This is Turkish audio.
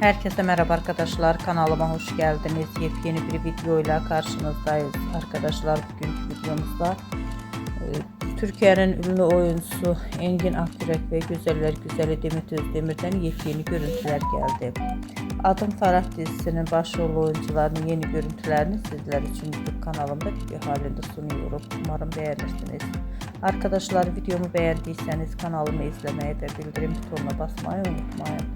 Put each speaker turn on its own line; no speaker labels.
Herkese merhaba arkadaşlar. Kanalıma hoş geldiniz. Yepyeni bir videoyla karşınızdayız. Arkadaşlar bugünkü videomuzda e, Türkiye'nin ünlü oyuncusu Engin Akyürek ve Güzeller Güzeli Demet Özdemir'den yepyeni görüntüler geldi. Adım Farah dizisinin başrol oyuncularının yeni görüntülerini sizler için YouTube kanalımda video halinde sunuyorum. Umarım beğenirsiniz. Arkadaşlar videomu beğendiyseniz kanalımı izlemeye ve bildirim butonuna basmayı unutmayın.